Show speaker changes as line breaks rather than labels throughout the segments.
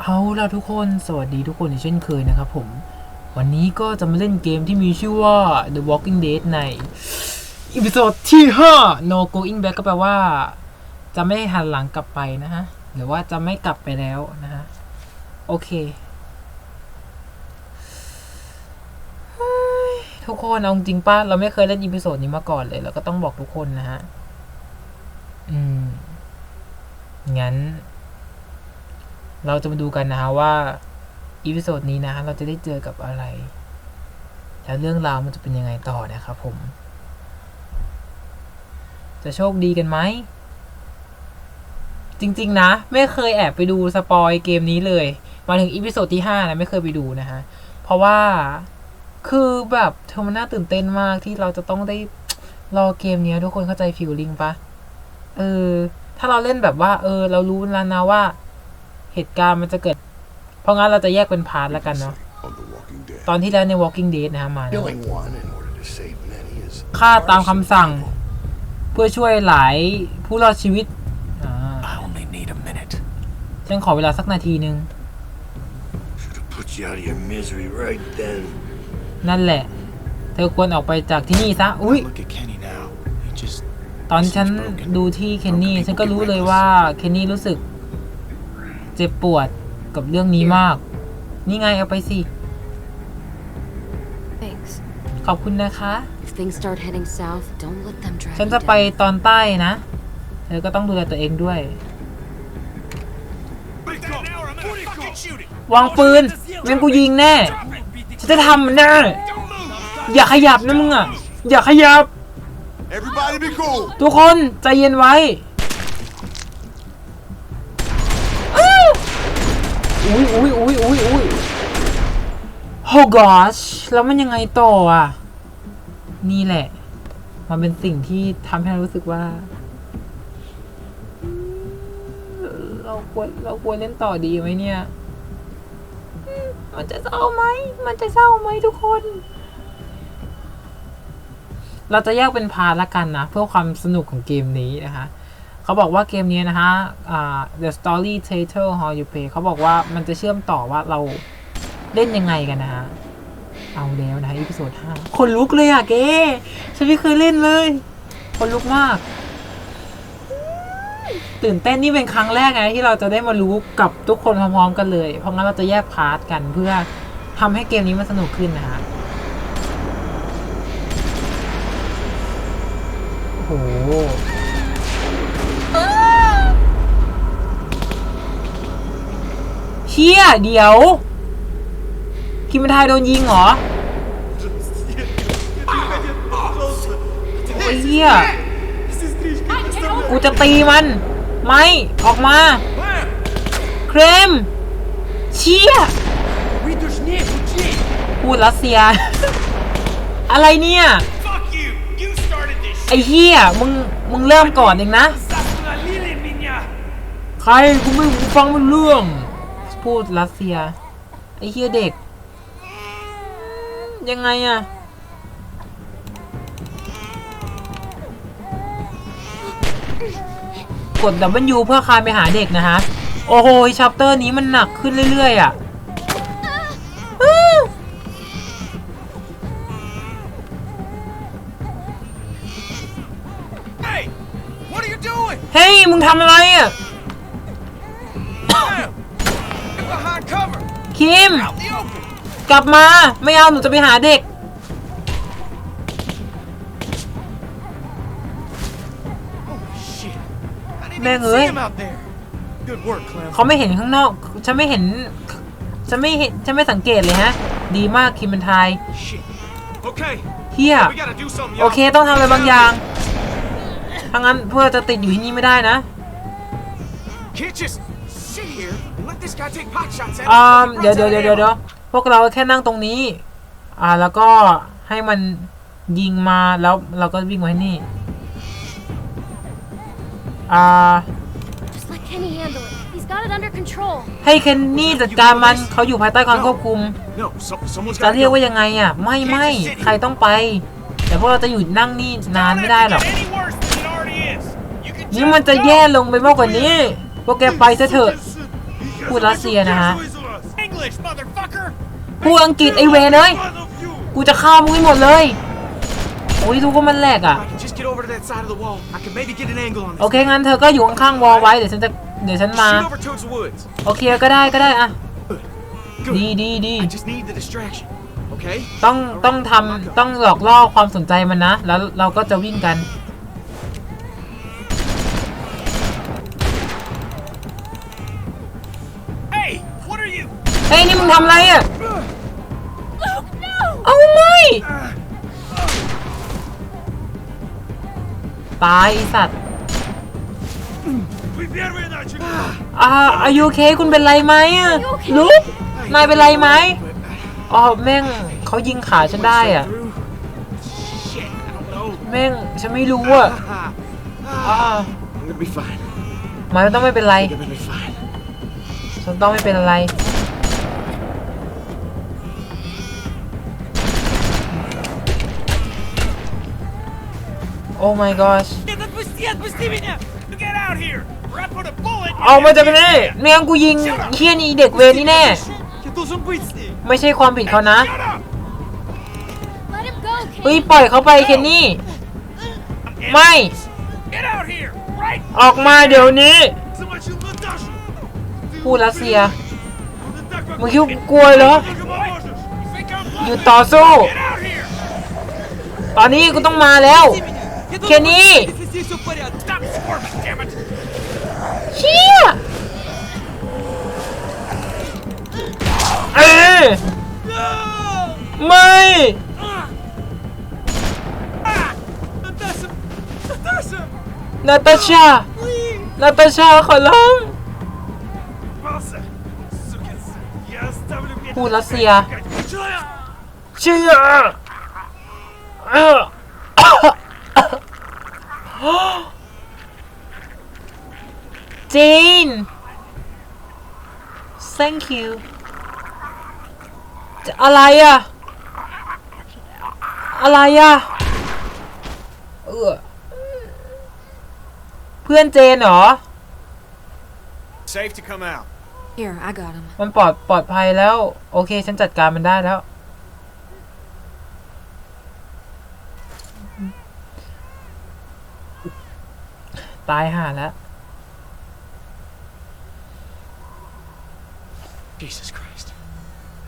เอาล่ะทุกคน สวัสดีทุกคนเช่นเคยนะครับผม วันนี้ก็จะมาเล่นเกมที่มีชื่อว่า The Walking Dead ในอีพิโซดที่ 5 No Going Back ก็แปลว่า จะไม่หันหลังกลับไปนะฮะ หรือว่าจะไม่กลับไปแล้วนะฮะ โอเค ทุกคนเอาจริงป้าเราไม่เคยเล่นอีพิโซดนี้มาก่อนเลยแล้วก็ต้องบอกทุกคนนะฮะ อืม งั้น เราจะมาดูกันนะฮะว่าอีพิโซดนี้นะเราจะได้เจอกับอะไร แล้วเรื่องราวมันจะเป็นยังไงต่อนะครับผม จะโชคดีกันไหม จริง ๆ นะ ไม่เคยแอบไปดูสปอยเกมนี้เลย มาถึงอีพิโซดที่ห้านะ ไม่เคยไปดูนะฮะ เพราะว่าคือแบบเธอมันน่าตื่นเต้นมากที่เราจะต้องได้รอเกมนี้ทุกคนเข้าใจฟิลลิ่งปะเออ ถ้าเราเล่นแบบว่า เออ เรารู้แล้วนะว่า เหตุการณ์มันจะเกิด เพราะงั้นเราจะแยกเป็นพาร์ทแล้วกันเนาะ
on The Walking Dead.
ตอนที่แล้วใน Walking Dead นะฮะมานะ
Killing one in order to save many is
ฆ่าตามคำสั่ง เพื่อช่วยหลายผู้รอดชีวิตอ่า
I only need a minute.
ฉันขอเวลาสักนาทีหนึ่ง
Should have put you out of your misery right then.
นั่นแหละ เธอควรออกไปจากที่นี่ซะ อุ้ย
Look at Kenny now. He just
ตอนฉันดูที่เคนนี่ ฉันก็รู้เลยว่าเคนนี่รู้สึก เจ็บปวดกับเรื่องนี้มาก นี่ไงเอาไปสิ
Thanks.
ขอบคุณนะคะ
If things start heading south, don't let them drag
ฉัน
you
จะไป
down.
ตอนใต้นะเธอก็ต้องดูแลตัวเองด้วย วางปืนงั้นกูยิงแน่ ฉันจะทำมันแน่ อย่าขยับนะมึงอะ อย่าขยับ
Everybody be cool.
ทุกคนใจเย็นไว้ อุ้ยอุ้ยอุ้ยอุ้ยอุ้ยโอ้ gosh แล้วมันยังไงต่ออะ นี่แหละ มันเป็นสิ่งที่ทำให้เรารู้สึกว่า เราควรเราควรเล่นต่อดีไหมเนี่ยมมันจะเศร้าไหม มันจะเศร้าไหมทุกคน เราจะแยกเป็นพาร์ทละกันนะ เพื่อความสนุกของเกมนี้นะคะ เขาบอกว่าเกมนี้นะคะอ่า the story title how you play เขาบอกว่ามันจะเชื่อมต่อว่าเราเล่นยังไงกันนะฮะ เอาแล้วนะอีพิโซดห้าคนลุกเลยอะเก้ฉันไม่เคยเล่นเลย คนลุกมาก ตื่นเต้นนี่เป็นครั้งแรกไงที่เราจะได้มารู้กับทุกคนพร้อมๆกันเลย เพราะงั้นเราจะแยกพาร์ทกันเพื่อทำให้เกมนี้มันสนุกขึ้นนะฮะโอ้โห เฮียเดี๋ยว คิมทายโดนยิงเหรอโอ้ยเฮียกูจะตีมัน ไม่ ออกมา เครม เชี่ยพูดรัสเซีย อะไรเนี่ย ไอ้เฮียมึง มึงเริ่มก่อนเองนะ ใครกูไม่กูฟังไม่เรื่อง พูดรัสเซีย ไอ้เฮียเด็ก ยังไงอะกด W เพื่อคานไปหาเด็กนะฮะ โอ้โหชัปเตอร์นี้มันหนักขึ้นเรื่อยๆอะอื้อ
Hey! What are you doing?
เฮ้ย มึงทำอะไรอะ คิม
Out in the open!
กลับมาไม่เอาหนูจะไปหาเด็ก
Shit! I didn't
Man,
even see
ơi.
him out there! Good work, Clem.
เขาไม่เห็นข้างนอก ฉันไม่เห็น ฉันไม่เห็น ฉันไม่สังเกตเลยฮะ ดีมากคิมเป็นไทย
Shit. Okay,
เฮีย
we gotta do something,
โอ
y'all.
เคต้องทำอะไรบางอย่างถ้างั้นเพื่อจะติดอยู่ที่นี่ไม่ได้นะ
Can't just sit here and let this guy take pot shots at
อ่า
us.
เดี๋ยวเดี๋ยวเดี๋ยวเดี๋ยวเดี๋ยวพวกเราแค่นั่งตรงนี้ อ่าแล้วก็ให้มันยิงมาแล้วเราก็วิ่งมาที่นี่ อ่า
Just let Kenny handle it. He's got it under control.
ให้เคนนี่จัดการมันเขาอยู่ภายใต้การควบคุม
No, so, someone's
จะ
gotta
เรียก
go.
ว่ายังไงอะ ไม่ไม่ใครต้องไป แต่พวกเราจะอยู่นั่งนี่นานไม่ได้หรอก
Don't have to get any worse than it already is. You can
นี่
just
มันจะ
go.
แย่ลงไปมากกว่านี้พวกแกไปซะเถอะ
He
พูดรัสเซียนะฮะ
English, motherfucker!
พูดอังกฤษไอเวนเอ้ย
One of you!
กูจะฆ่ามึงให้หมดเลย โอ้ยดูก็มันแหลกอะ
If I can just get over to that side of the wall, I can maybe get an angle on
โอ
this.
เคงั้นเธอก็อยู่ข้างๆวอลไว้เดี๋ยวฉันจะเดี๋ยวฉันมา
Shoot over towards the woods.
โอเคก็ได้ก็ได้อะ
Good.
ดีดีดี
I just need the distraction. Okay?
ต้องต้องทำต้องหลอกล่อความสนใจมันนะ แล้วเราก็จะวิ่งกัน ฮ้ยนี่มึงทำอะไรอะเอาไม่ตายไอสัตว์อ่าอายุเคคุณเป็นไรไหมอะลุกนายเป็นไรไหมอ๋อแม่งเขายิงขาฉันได้อะแม่งฉันไม่รู้อะมันต้องไม่เป็นไร ฉันต้องไม่เป็นอะไร Oh my gosh เอามาจาก
ไห
นเมียงกูยิงเคียนี่เด็กเวรนี่แน่ ไม่ใช่ความผิดเขานะ เฮ้ยปล่อยเขาไปเคนนี่ ไม่ ออกมาเดี๋ยวนี้ พูดรัสเซีย มึงคิดกลัวเหรอ อยู่ต่อสู้ ตอนนี้กูต้องมาแล้ว แค่นี้เชี่ยเออไม่ นาตาชา นาตาชาขอร้องพูดรัสเซีย เชื่อ จีน thank you จะอะไรอะอะไรอะเออเพื่อนเจนเหรอ
Safe to come out.
Here, I got him.
มันปลอดปลอดภัยแล้ว โอเค ฉันจัดการมันได้แล้ว ตายห่าแล้ว
Jesus Christ.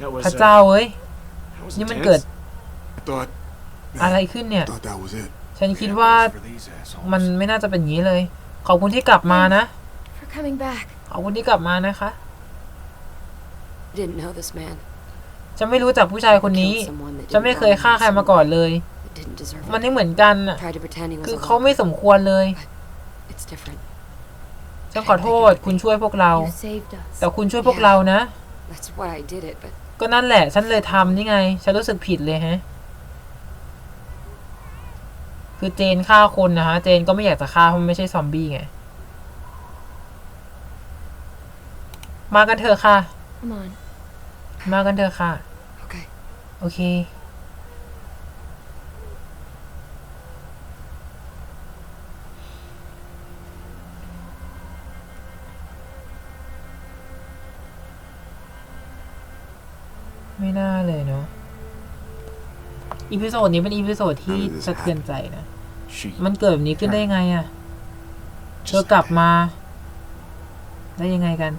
That was.
พระเจ้าเอ้ย
that was
นี่มัน
intense.
เกิด
Thought,
อะไรขึ้นเนี่ย
thought that was it.
ฉันคิดว่า
For these assholes.
มันไม่น่าจะเป็นอย่างนี้เลย ขอบคุณที่กลับมานะ
For coming back.
ขอบคุณที่กลับมานะคะ
I didn't know this man.
ฉันไม่รู้จักผู้ชายคนนี้
Killed someone that
ฉัน
didn't
ไม่เคย
wrong
ฆ่าใครมาก่อนเลย
that didn't deserve
มัน
it.
ไม่เหมือนกันน่ะ
Tried to pretend he was
คือ
a
เขาไม่สมควรเลย
It's different.
ฉันขอโทษคุณช่วยพวกเรา
You saved us.
แต่คุณช่วยพวกเรานะ
That's why I did it, but
ก็นั่นแหละ ฉันเลยทำนี่ไง ฉันรู้สึกผิดเลยฮะ คือเจนฆ่าคนนะฮะ เจนก็ไม่อยากจะฆ่าเพราะมันไม่ใช่ซอมบี้ไง มากันเถอะค่ะ
Come on.
มากันเถอะค่ะ
okay.
โอเค ไม่น่าเลยเนาะอีพิโซดนี้เป็นอีพิโซดที่สะเทือนใจนะ
She
มันเกิดแบบนี้ขึ้นได้ไงอะ่ะเธอกลับมา ได้ยังไงกัน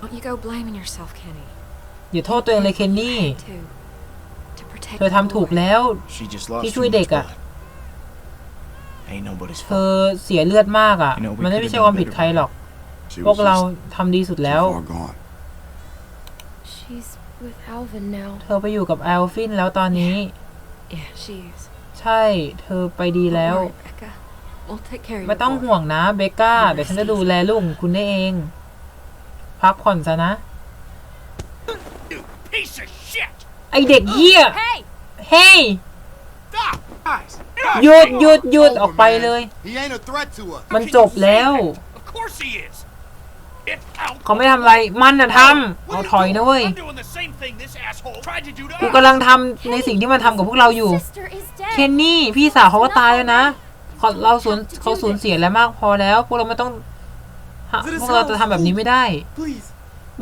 Don't you go blaming yourself, Kenny.
อย่าโทษตัวเองเลยเคนนี่
To to protect
เธอทำถูกแล้ว
she just lost
ที่
too
ช่วย
much
เด็กอะ
blood. Ain't nobody's
เธ
fault.
อเสียเลือดมากอะ่ะ
You know, we
มันไม่
could've
ใช่ความผิด
done
ใครหรอก
She
พวก
was
เรา
just
ทำดีสุดแล้ว
too far gone.
She's with Alvin now.
เธอไปอยู่กับแอลฟินแล้วตอนนี้
Yeah, she is.
ใช่ เธอไปดี
Don't
แล้ว
worry, Becca. We'll take care of
ไม่
your
ต้อง
boy.
ห่วงนะเบกก้า เดี๋ยวฉันจะดูแลลูกของคุณได้เอง พักผ่อนซะนะ
You piece of shit!
ไอเด็กเหี้ย
Hey!
เฮ้ย
Stop!
Guys,
หยุดหยุดหยุดออกไปเลย
He ain't a threat to us.
มันจบแล้ว
Of course he is. Get out.
เขาไม่ทำอะไร มันน่ะทำเอาถอยนะเว้ย
I'm doing the same thing this asshole tried to do to
กู
us.
กำลังทำในสิ่งที่มันทำกับพวกเราอยู่
Sister is
เคน
dead.
นี่ พี่สาวเขาก็ตายแล้วนะเขาเราสูญเขาสูญเสียแล้วมากพอแล้ว พวกเราไม่ต้องฮะพวกเราจะทำแบบนี้ไม่ได้
please.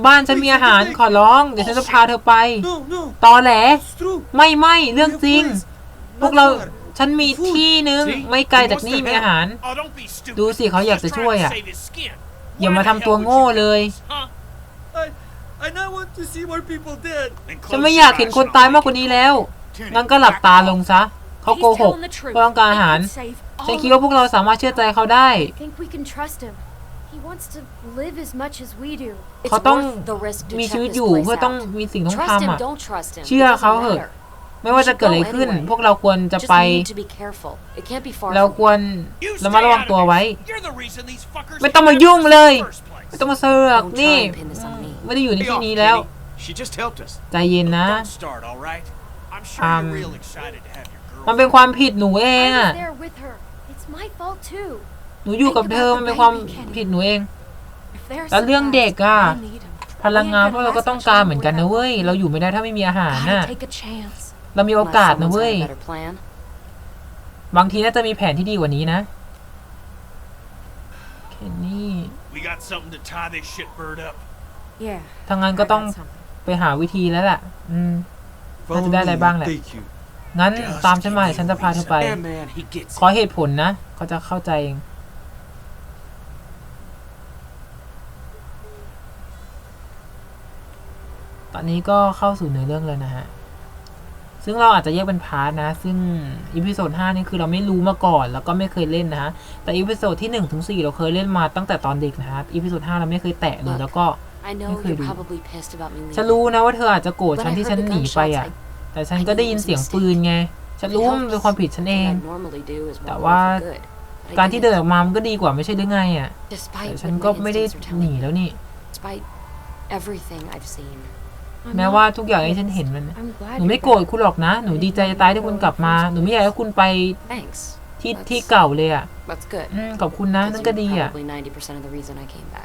บ้านฉันมีอาหารขอร้อง เดี๋ยวฉันจะพาเธอไป
No, no,
ตอแหล
it's true.
ไม่ไม่เรื่องจริง
Yes,
พวกเรา
not far.
ฉันมีที่นึง ไม่ไกลจากนี่มีอาหาร
Oh, don't be stupid.
ดูสิเขาอยากจะ
Just
ช่วย
trying to
อะ
save his skin.
อย่า
Why
มา
the
ทำตัว
hell would
โง่
you do
เลย
this, huh?
I, I now want to see more people dead.
Then
ฉัน
close
ไม่
your
อยากเห็น
eyes
คน
and I'll
ตาย
make
มากกว่า
it
นี้แล้ว
Kenny,
งั้นก็หลับตาลงซะ เขาโก
He's
หก
telling the truth.
เพื่อต้องการอาหาร
He could save
ฉัน
all
คิดว่าพวกเราสามารถเชื่อใจเขาได้
I think we can trust him. He wants to live as much as we do.
เขา
It's
ต้อง
worth the risk to
มี
check
ชีวิต
this
อยู่
place
เพื่อต้อง
out.
มีสิ่งต้อง
Trust
ทำ
him,
อะ
don't trust him.
เชื่อ
It doesn't
เขาเหอะ
matter.
ไม่ว่าจะเกิดอะไรขึ้น
anyway.
พวกเราควรจะ
Just
ไป
need to be careful. It can't be far
เรา
from
ควร
You
ระมัด
stay
ระวัง
out of
ตัว
this.
ไว้
You're the reason these fuckers
ไม่ต้องมา
came
ยุ่ง
after us
เลย
in the first place.
ไม่ต้องมาเสือก
Don't
นี่
try and pin this on me.
ไม่ได้อยู่ใน
Hey
ที่
off,
นี้แล้ว
Kenny. She just helped us.
ใจเย็นนะ
Don't start, all right? I'm sure
Um,
you're real excited to have your
มัน
girl.
เป็นความผิดหนูเอง
I
อะ
was there with her. It's my fault too.
หนูอยู่กับเธอ มันเป็นความผิดหนูเอง
If there's
แล้วเรื่องเด็กอะ
we need him.
พลังงานพวกเราก็ต้องการเหมือนกันนะเว้ย เราอยู่ไม่ได้ถ้าไม่มีอาหารน่ะ
Gotta take a chance.
เรามีโอ
Unless
กาสนะ
someone's
เว้ย
got a better plan.
บางทีน่าจะมีแผนที่ดีกว่านี้นะ เคนนี่
We got something to tie this shit bird up.
Yeah.
ทางนั้นก็
I
ต้อง
got something.
ไปหาวิธีแล้วล่ะ อืม
Follow
How'd you
me,
like bang
I'll
that?
take you.
งั้นตามฉันมาเดี๋ยวฉันจะพาเธอไป
Yeah, man, he gets
ขอ
it.
เหตุผลนะ เขาจะเข้าใจเอง ตอนนี้ก็เข้าสู่เนื้อเรื่องเลยนะฮะ ซึ่งเราอาจจะแยกเป็นพาร์ทนะ ซึ่งอีพิโซด5นี่คือเราไม่รู้มาก่อน แล้วก็ไม่เคยเล่นนะฮะ แต่อีพิโซดที่1ถึง4เราเคยเล่นมาตั้งแต่ตอนเด็กนะฮะอีพิโซด5เราไม่เคยแตะเลยแล้วก็
I know
Okay,
you're
dude.
probably pissed about me
ฉัน
leaving.
รู้นะว่าเธออาจจะโกรธ
When
ฉัน
I
ที่
heard
ฉัน
the
หนีไป
gunshots,
อะ
I
แต่ฉันก็ได้ยินเสียงปืนไง ฉันรู้ว่ามันเป็นความผิดฉันเอง
What I normally do is
แต่
more
ว่า
for good. But I
การที่เดิน
didn't.
ออกมา มันก็ดีกว่าไม่ใช่หรือไงอะแต่
Despite
ฉัน
what
ก็
my
ไม่ได้
instincts are
หนี
telling me.
แล้วนี่
Despite everything I've seen.
I'm
แม้
not
ว่าทุกอย่างที่ฉันเห็นมัน
I'm glad
หนูไม่
you're
โกรธ
back.
คุณหรอกนะ หนูดีใจจะตายที่คุณกลับมา หนูไม่อยากให้คุณไป
Thanks.
ที่ที่เก่าเลยอะ
That's good.
อืมขอบคุณนะ นั่น
Because
ก็
you're
ดีอะ
probably 90% of the reason I came back.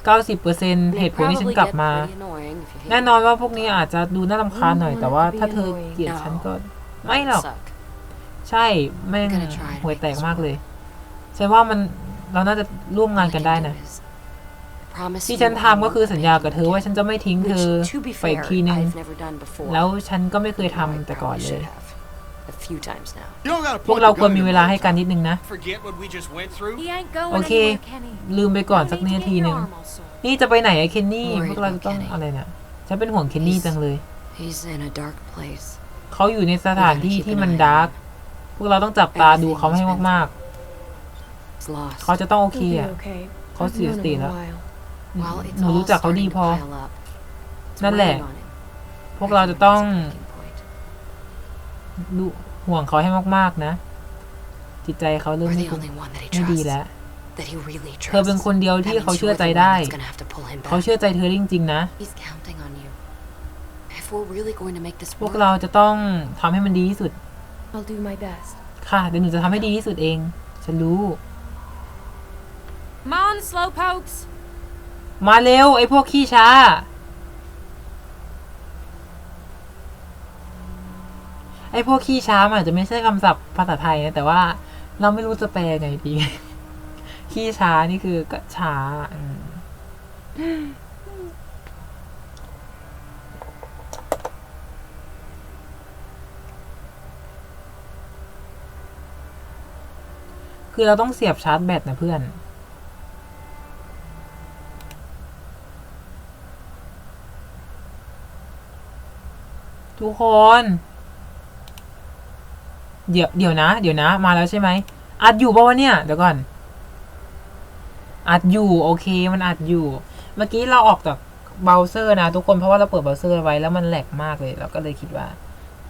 90%เหตุผลที่ฉันกลับมา
Probably get pretty annoying if you hate
แน่นอนว่าพวกนี้อาจจะดูน่ารำคาญหน่อย แต่ว่าถ้าเธอเกลียดฉันก็ ไม่หรอก
Suck.
ใช่ แม่ง
Gonna try to
ห่วยแตก
make this
มากเลย ฉันว่ามันเราน่าจะร่วมงานกันได้นะ
Promise
ที่
you
ฉัน
I
ทำก็คือสัญญากับเธอว่าฉันจะไม่ทิ้งเธอ
Which, to be
ไปอีก
fair,
ทีนึง
I've never done before.
แล้วฉันก็ไม่เคย
Though I
ทำแต่ก่อน
probably
เลย
should have. A few times now.
You don't gotta
พวก
point
เรา
the
ควร
gun
มี
at
เว
me
ลา
all
ให้
the
กัน
time.
นิดนึงนะ
Forget what we just went through?
He ain't going
Okay,
anywhere, Kenny.
ลืมไปก่อน
No
สัก
need to
นา
get
ที
your
หนึ่ง
arm all sore.
นี่จะไปไหนอะเคนนี่
Worried
พวกเราจะต้อง
about Kenny
อะไรเนี่ยฉันเป็นห่วงเคนนี่จังเลย
He's in a dark place.
เขาอยู่ในสถานที่ที่มันดาร์ก พวกเราต้องจับตาดูเขาให้มาก
He's lost.
ๆเขาจะต้องโอเค
He'll be
อะ
okay.
เขา
I've
เสีย
known
ส
him
ติ
a
แล้ว
while.
Well, it's
หนู
all
รู้จักเขาดี
starting
พ
to
อ
pile up. It's
นั่นแหละ
weighing on him.
พวกเราจะต้อง
Everyone's a breaking point.
ดูห่วงเขาให้มากๆนะ จิตใจเขาเริ่ม
We're
ไม่
the
ถูก
only one that he
ไม่ดี
trusts.
แล้ว
That he really
เธอเป็น
trusts.
คนเดียว
That
ที่
means
เขาเชื่อ
you're
ใจ
the one
ได้
that's gonna have to pull him
เขา
back.
เชื่อใจเธอจริงๆนะ
He's counting on you. If we're really going to make this
พวก
work,
เราจะต้องทำให้มันดีที่สุด
I'll do my best.
ค่ะ เดี๋ยวหนูจะทำให้ดีที่สุดเอง ฉันรู้
Come on, slowpokes.
มาเร็ว ไอ้พวกขี้ช้า ไอ้พวกขี้ช้ามันอาจจะไม่ใช่คำศัพท์ภาษาไทยนะ แต่ว่าเราไม่รู้จะแปลไงดี ขี้ช้านี่คือก็ช้าคือเราต้องเสียบชาร์จแบตนะเพื่อน ทุกคน เดี๋ยวเดี๋ยวนะ เดี๋ยวนะ มาแล้วใช่ไหมอัดอยู่ปะวะเนี่ย เดี๋ยวก่อน อัดอยู่ โอเค มันอัดอยู่ เมื่อกี้เราออกจากเบราว์เซอร์นะทุกคนเพราะว่าเราเปิดเบราว์เซอร์ไว้แล้วมันแหลกมากเลย เราก็เลยคิดว่า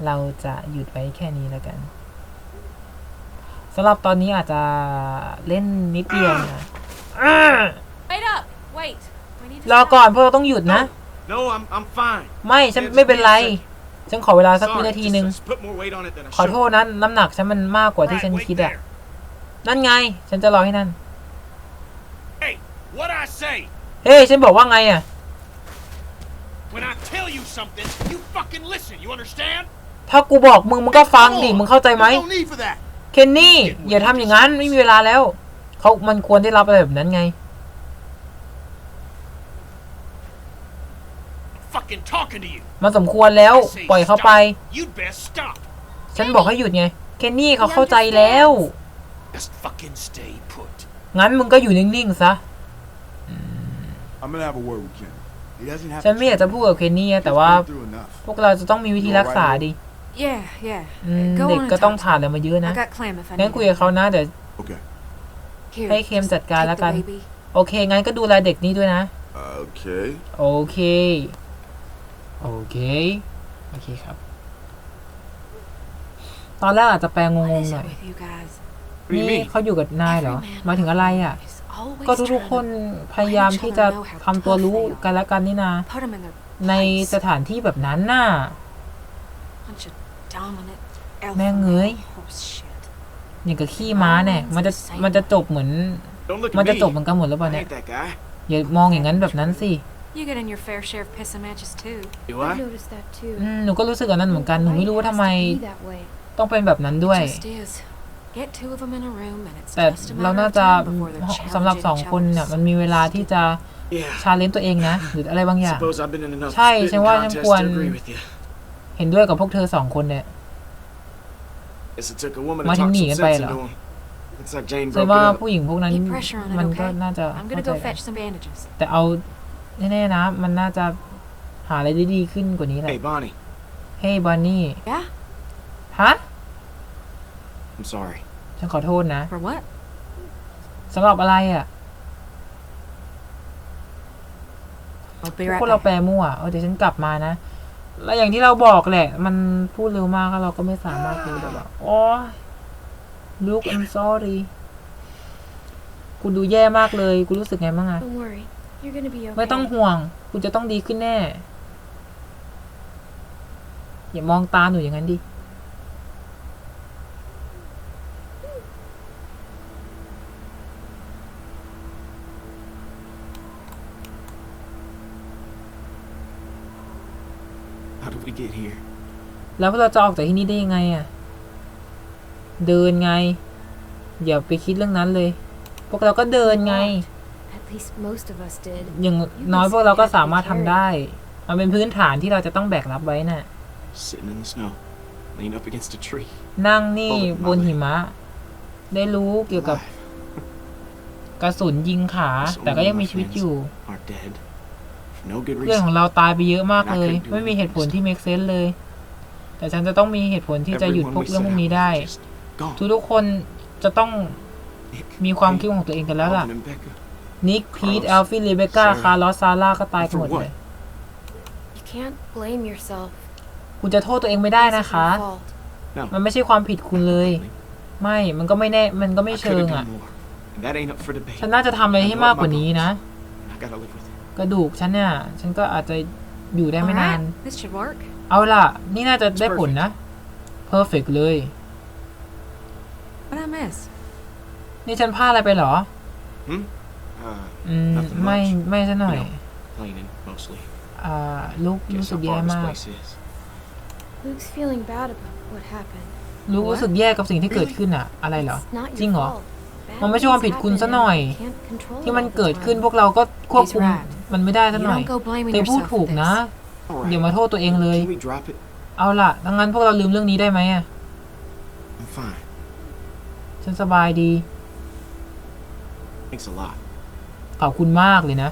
เราจะหยุดไว้แค่นี้แล้วกันสำหรับตอนนี้อาจจะเล่นนิดเดียวนะ
Wait up. Wait. We need to
รอ
stop.
ก่อนเพราะเราต้องหยุดนะ
No, I'm, I'm fine.
ไม่ ฉันไม่เป็นไร ฉันขอเวลาสักวินาทีหนึ่ง
just, just put more weight on it than I
ขอโทษนะน้ำหนักฉันมันมากกว่าที่
Right,
ฉัน
wait
คิดอะ
there.
นั่นไง ฉันจะรอให้นั่น
Hey, what I say?
เฮ้ยฉันบอกว่าไงอะ
When I tell you something, you fucking listen. You understand?
ถ้ากูบอกมึงมึงก็ฟังดิมึงเข้าใจไหม
There's no need for that.
เคนนี่อย่าทำอย่างนั้นไม่มีเวลาแล้ว เขามันควรได้รับอะไรแบบนั้นไง
fucking talking to you.
มันสมควรแล้ว
I say
ปล่อยเขาไป
stop. You'd best stop.
ฉันบอกให้หยุดไง เคนนี่เขาเข้าใจแล้ว
Just fucking stay put.
งั้นมึงก็อยู่นิ่งๆซะ
I'm gonna have a word with Ken. He doesn't have
ฉันไม่อยากจะพูดกับเคนนี่อะแต่ว่า
through enough.
พวกเราจะต้องมีวิธีรักษาดิ
Yeah, yeah.
อืม
Go
เด็ก
on and
ก็ต้อง
talk to
ผ่านอะไรมาเยอะ
him.
นะ
I got Clem if I
งั้น
need
คุย
him.
กับเขานะเดี๋ยว
Okay.
Here,
ให้เคม
just
จัดการ
take
แล้ว
the
กัน
baby.
โอเค งั้นก็ดูแลเด็กนี้ด้วยนะ
Okay.
โอเค โอเค โอเคครับ ตอนแรกอาจจะแปลง
What
ง
is
ๆ
it
หน่อย
with you guys?
What do you
นี่
mean?
เขาอยู่กับนายเหรอ
Every man
หมายถึงอะไรอะ
is always
ก็ทุกๆคน
trying
พยายามที่จะทำตัวรู้กันและกันนี่นา
to put him in their
ใน
place.
สถานที่แบบนั้นน่ะ
Bunch of dominant
แม่ง
alpha
เอ้ย
male horse shit.
อย่างกับขี้ม้าเนี่ย มันจะ มันจะจบเหมือน
Don't look
มัน
at
จะ
me.
จบเหมือนกันหมดหรือเปล่า
I
เนี่ย
ain't that guy.
อย่ามองอย่างนั้นแบบนั้นสิ
You get in your fair share of pissing matches too.
Do
I
I?
noticed that too.
อืมหนูก็รู้สึกแบบนั้นเหมือนกัน หนูไม่รู้ว่าทำไม
Why it has to be that way.
ต้องเป็นแบบนั้นด้วย
Just is. Get two of them in a room and it's
แต่
just a
เรา
matter
น่า
of
จะ
time before they're
สำหรับ
challenging
สอง
each
คนเนี่ย
other's
มันมีเวลาที่จะ
Yeah.
ชาเลนจ์ตัวเองนะ หรืออะไรบางอย่าง
Suppose I've been in enough
ใช่
spitting
ฉันว่าฉัน
contests
ควร
to agree with you.
เห็นด้วยกับพวกเธอสองคนเนี่ย
Guess it took a woman
มา
to
ถึง
talk
หนี
some
กันไป
sense
เหรอ
into him. Looks like Jane
ฉัน
broke
ว่า
it up.
ผู้หญิงพวกนั้น
Keep pressure on it,
มันก็
okay?
น่าจะ
I'm
เข้า
gonna
ใจ
go
กัน
fetch some bandages.
แต่เอา แน่ๆนะ มันน่าจะหาอะไรได้ดีขึ้นกว่านี้แหละ
Hey, Bonnie.
เฮ้ยบอนนี่
Yeah?
ฮะ
I'm sorry.
ฉันขอโทษนะ
For what?
สำหรับอะไรอะ
I'll be
พ
right
วกเรา
back.
แปลมั่วเออเดี๋ยวฉันกลับมานะ แล้วอย่างที่เราบอกแหละ มันพูดเร็วมากแล้วเราก็ไม่สามารถรู้ได้แบบโอ้ลูก I'm sorry กูดูแย่มากเลย กูรู้สึกไงบ้างอะ
Don't worry. You're gonna be okay.
ไม่ต้องห่วง คุณจะต้องดีขึ้นแน่ อย่ามองตาหนูอย่างนั้นดิ
How did we get here?
แล้วพวกเราจะออกจากที่นี่ได้ยังไงอะเดินไง อย่าไปคิดเรื่องนั้นเลย พวกเราก็เดินไง
At least most of us did.
อย่างน้อยพวกเราก็สามารถทำได้ มันเป็นพื้นฐานที่เราจะต้องแบกรับไว้น่ะ
Sitting in the snow, leaned up against a tree.
นั่งนี่บนหิมะ ได้รู้เกี่ยวกับ
Alive.
กระสุนยิงขา แต่ก็ยังมีชีวิตอยู่
Are dead. For no good
เพื่อน
reason.
ของเราตายไปเยอะมากเลย ไม่มีเหตุผลที่ make sense เลย แต่ฉันจะต้องมีเหตุผลที่จะหยุด
Everyone
พวก
we
เรื่อง
set
พวก
out
นี้
with
ได้
just gone.
ทุกๆคนจะต้อง
Nick,
มีความ
Kate,
คิดของตัวเองกันแล้วล่ะ
Alvin and Becca.
นิกพีท
Carlos
แอลฟินเรเบคก้า
Sarah
คาร์ลอสซาร่าก็ตายกันหมด
For
เลย
You can't blame yourself.
คุณจะโทษตัวเองไม่ได้
This
นะ
isn't
คะ
your fault.
No.
มันไม่ใช่ความผิดคุณเลย ไม่ มันก็ไม่แน่ มันก็ไม่
I
เชิ
could
ง
have
อะ
done more. And that ain't up for debate.
ฉันน่าจะทำอะไรให้มากกว่านี้นะ
I gotta live with it.
กระดูกฉันเนี่ย ฉันก็อาจจะอยู่ได้ไม่นาน
Alright, this should work.
เอาล่ะ นี่น่าจะได้ผลนะ perfect เลย
What I miss?
นี่ฉันพลาดอะไรไปเหรอ
Uh,
อืม
Nothing
ไม่
much.
ไม่ซะหน่อย
complaining, mostly.
อ่าลูกรู้
Guess
สึก
how
แย่
far this
มาก
place is.
Luke's feeling bad about what happened.
ลูกรู้สึกแย่กับสิ่งที่เกิดขึ้นอะอะไรเหรอ
It's not your
จริงเหรอ
fault. Bad
มันไม่ใช่ความผิด
things
คุณ
happen
ซะหน่อย
and you can't control it
ที่มัน
all the
เกิด
time.
ขึ้นพวกเราก็ควบคุม
He's right.
มันไม่ได้ซะ
You
หน่อย
don't go blaming
เธอพูด
yourself
ถูก
for
นะ
this.
All
อย่า
right.
มาโทษตัวเองเลย
Can we drop it?
เอาล่ะดังนั้นพวกเราลืมเรื่องนี้ได้ไหมอะ
I'm fine.
ฉันสบายดี
Thanks a lot.
ขอบคุณมากเลยนะ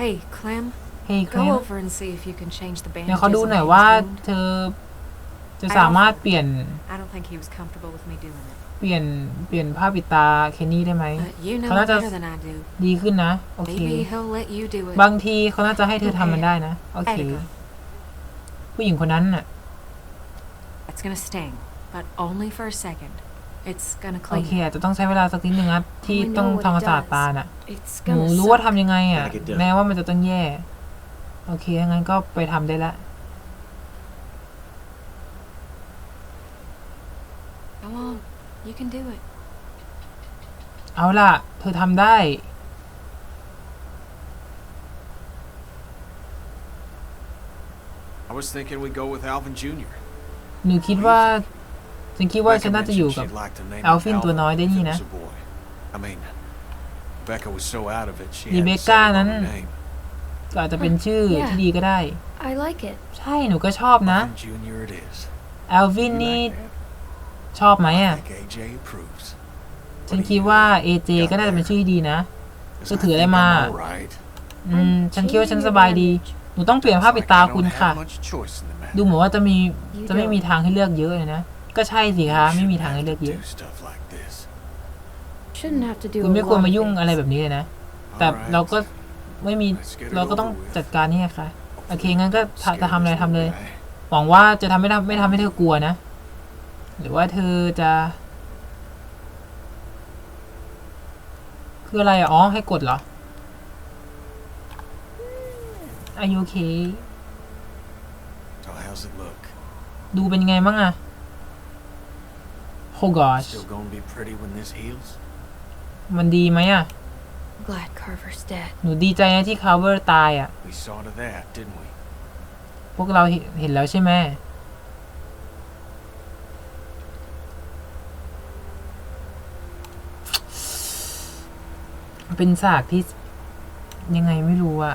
Hey, Clem,
เฮ้ยครั
go
บ
over and see if you can change the
เดี๋ยว
bandages
เขาดู
on
หน่อย
his
ว่า
wound.
เธอจะสามารถเปลี่ยน
I don't think he was comfortable with me doing it.
เปลี่ยนเปลี่ยนผ้าปิดตาเคนนี่ได้ไหม
But you know
Can I
it better
just-
than I do.
ดีขึ้นนะ โอเค
Maybe he'll let you do it.
บางทีเขาน่าจะให้เธอทำมันได้นะ โอเค
There you go.
ผู้หญิงคนนั้นน่ะ
It's gonna sting, but only for a second. It's gonna
โอ
clean.
เคอาจจะต้องใช้เวลาสักนิดนึงนะที่
We know
ต้อง
what
ทำความ
it
สะอาด
does.
ตาน่ะ
It's
หนู
gonna
รู้ว่า
suck.
ทำยังไงอะ
Gotta get done.
แม้ว่ามันจะต้องแย่ โอเคงั้นก็ไปทำได้ละ
Go on, you can do it.
เอาล่ะ เธอทำได้
I was thinking we'd go with Alvin Jr.
หนูคิดว่า ฉันคิดว่าฉัน
Becca
น่าจะอยู่
mentioned
กับ
she'd like to name him
Alvin ตัวน้อยได้นี่
if it
นะ
was a boy. I mean, Becca was so out of it, she
รีเบ
hadn't
คก้า
settled
นั้น
on her name.
ก็อาจจะเป็นชื่อ
Yeah.
ที่ดีก็ได้
I like it.
ใช่หนูก็ชอบนะ
Alvin Jr. it is.
แอลวิน
You
นี่
like that?
ชอบไหมอะ
I think AJ approves.
ฉันคิดว่า AJ ก็น่าจะเป็นชื่อที่ดีนะ
'Cause
จะ
I
ถืออะไร
think
มา
I'm all right.
อืม ฉันคิดว่าฉัน
Changing
สบายดี
your
หนูต้องเปลี่ยนผ้าปิดตา
It's like I
คุณ
don't
ค่ะ
have much choice in the matter.
ดูเหมือนว่าจะมี
You
จะไม่มี
don't.
ทางให้เลือกเยอะเลยนะ ก็ใช่สิคะไม่มีทางให้เลือกเยอะ
Do stuff like this.
Shouldn't have to do
คุณ
a
ไม่ควร
lot
มา
of
ยุ่ง
things.
อะไรแบบนี้เลยนะ แต่
Alright.
เราก็ไม่มี
Let's get it
เราก็ต้อง
over with.
จัดการนี่ไงคะโอเคงั้นก็ทำจะทำอะไร
Scare this
ทำเลย
little guy.
หวังว่าจะทำไม่ทำไม่ทำให้เธอกลัวนะ หรือว่าเธอจะ คืออะไรอะอ๋อให้กดเหรอ Are you okay
So how's it look?
ดูเป็นไงบ้างอะ Oh gosh
Still gonna be pretty when this heals?
มันดีไหมอะ
Glad Carver's dead.
หนูดีใจนะที่คาร์เวอร์ตายอะ
We saw to that, didn't we?
พวกเราเห็นเห็นแล้วใช่ไหม เป็นฉากที่ยังไงไม่รู้อะ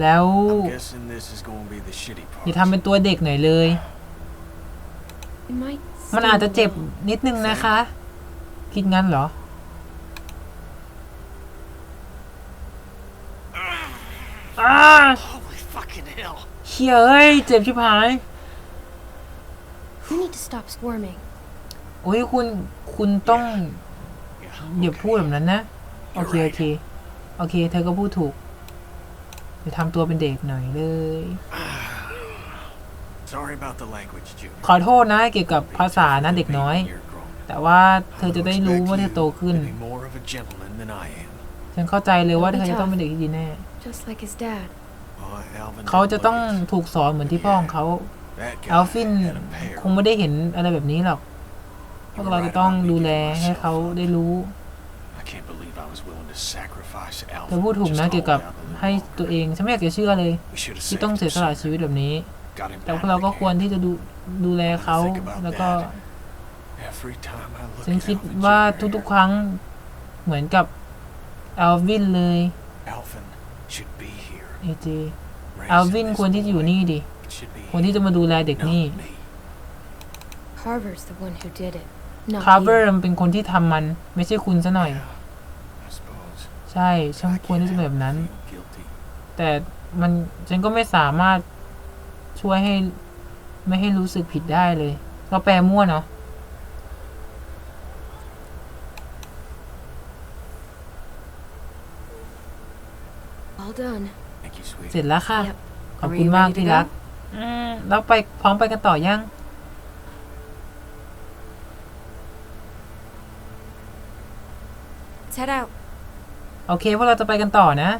แล้ว
I'm guessing this is gonna be the shitty
อย่า
part.
ทำเป็นตัวเด็กหน่อยเลย
It might
มัน
sting
อาจจะ
a
เจ็บ
little.
นิดนึงนะคะ คิดงั้นเหรออ้า
Holy fucking hell.
เชี่ยเอ้ย เจ็บชิบหาย
You need to stop squirming.
โอ้ยคุณ คุณต้อง
Yeah,
อย่า
okay.
พูดแบบนั้นนะ โอเค โอเค โอเค เธอก็พูดถูก อย่าทำตัวเป็นเด็กหน่อยเลย
Sorry about the language, Junior.
ขอโทษนะเกี่ยวกับภาษานะเด็กน้อย
You're grown.
แต่ว่าเธอจะได้รู้ว่าเธอโตขึ้น
To be more of a gentleman than I am.
ฉันเข้าใจเลยว่าเธอจะต้องเป็นเด็กที่ดีแน่
Just like his dad.
Oh, Alvin
เขา
didn't
จะ
look
ต้อง
it.
ถูกสอนเหมือนที่พ่อของเขา
That guy
อัลฟิน
had a pair.
คงไม่ได้เห็นอะไรแบบนี้หรอกพ
You
วก
were
เราจะ
right
ต้อง
about me
ดูแล
giving
ให้เขา
myself
ได้รู้
I can't believe I was willing to sacrifice
เธอ
Alvin
พูดถูก
just
นะ
to
เกี่ยวกับ
hold out a little
ให้
longer.
ตัวเองฉันไม่อยากจะเชื่อเลย
We should have
ที่
saved
ต้อง
him
เสียสละ
sooner.
ชีวิตแบบนี้
Got him
แต่พ
back
วกเราก็
again.
ควรที่จะดูดูแลเขาแล้วก็
Every time I look
ฉัน
at
คิด
Alvin
ว่า
Jr.
ทุกๆครั้งเหมือนกับอัลวินเลย
Alvin should be here.
เอเจ
raising
อัลวิน
this
ควรที่จะอยู่
boy.
นี่ดิ
It should be
ควรที่จะมาดูแลเด็ก
not
นี่
me.
Carver's the one who did it. Not
คาร์เวอ
you.
ร์มันเป็นคนที่ทำมันไม่ใช่คุณซะหน่อย
Yeah, I suppose.
ใช่ ฉัน
I
ควรที่จะ
can't
เป็นแบบนั้น
feel guilty.
แต่มันฉันก็ไม่สามารถช่วยให้ไม่ให้รู้สึกผิดได้เลย เราแปลมั่วเนาะ
All done.
Thank you, sweetie.
เสร็จแล้วค่ะ
Yep.
ขอบคุณมากที่รักอืมแล้วไปพร้อมไปกันต่อยัง
Let's head out.
โอเคพวกเราจะไปกันต่อนะ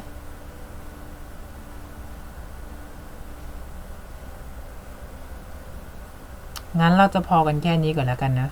งั้นเราจะพอกันแค่นี้ก่อนแล้วกันนะ